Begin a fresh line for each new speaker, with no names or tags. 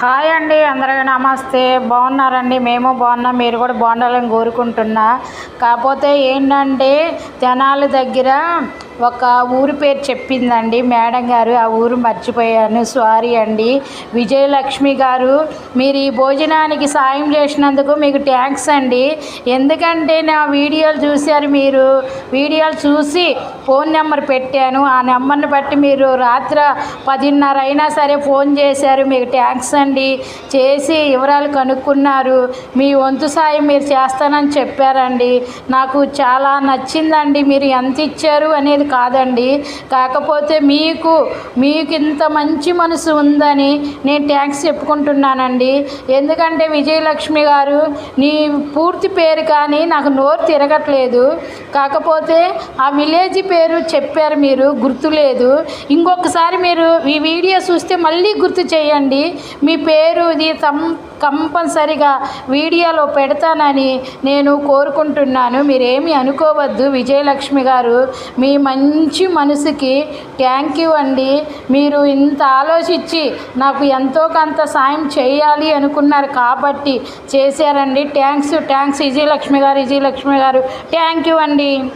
Hi అండి అందరికీ నమస్తే. బాగున్నారండి? మేము బాగున్నాం మీరు కూడా బాగుండాలని కోరుకుంటున్నా. కాకపోతే ఏంటంటే జనాల దగ్గర ఒక ఊరి పేరు చెప్పిందండి. మేడం గారు ఆ ఊరు మర్చిపోయాను. సారీ అండి. విజయలక్ష్మి గారు మీరు ఈ భోజనానికి సాయం చేసినందుకు మీకు థ్యాంక్స్ అండి. ఎందుకంటే నా వీడియోలు చూశారు మీరు. వీడియోలు చూసి ఫోన్ నెంబర్ పెట్టాను. ఆ నెంబర్ని బట్టి మీరు రాత్రి పదిన్నర అయినా సరే ఫోన్ చేశారు. మీకు థ్యాంక్స్ అండి. చేసి వివరాలు కనుక్కున్నారు. మీ వంతు సాయం మీరు చేస్తానని చెప్పారండి. నాకు చాలా నచ్చిందండి. మీరు ఎంత ఇచ్చారు అనేది కాదండి. కాకపోతే మీకు మీకు ఇంత మంచి మనసు ఉందని నేను ట్యాక్స్ చెప్పుకుంటున్నానండి. ఎందుకంటే విజయలక్ష్మి గారు నీ పూర్తి పేరు కానీ నాకు నోరు తిరగట్లేదు. కాకపోతే ఆ విలేజ్ పేరు చెప్పారు మీరు గుర్తులేదు ఇంకొకసారి మీరు ఈ వీడియో చూస్తే మళ్ళీ గుర్తు చేయండి. మీ పేరు ఇది తం కంపల్సరిగా వీడియోలో పెడతానని నేను కోరుకుంటున్నాను. మీరేమి అనుకోవద్దు విజయలక్ష్మి గారు. మీ మంచి మనసుకి థ్యాంక్ యూ అండి. మీరు ఇంత ఆలోచించి నాకు ఎంతో కొంత సాయం చేయాలి అనుకున్నారు కాబట్టి చేశారండి. థ్యాంక్స్ థ్యాంక్స్ విజయలక్ష్మి గారు విజయలక్ష్మి గారు. థ్యాంక్ యూ అండి.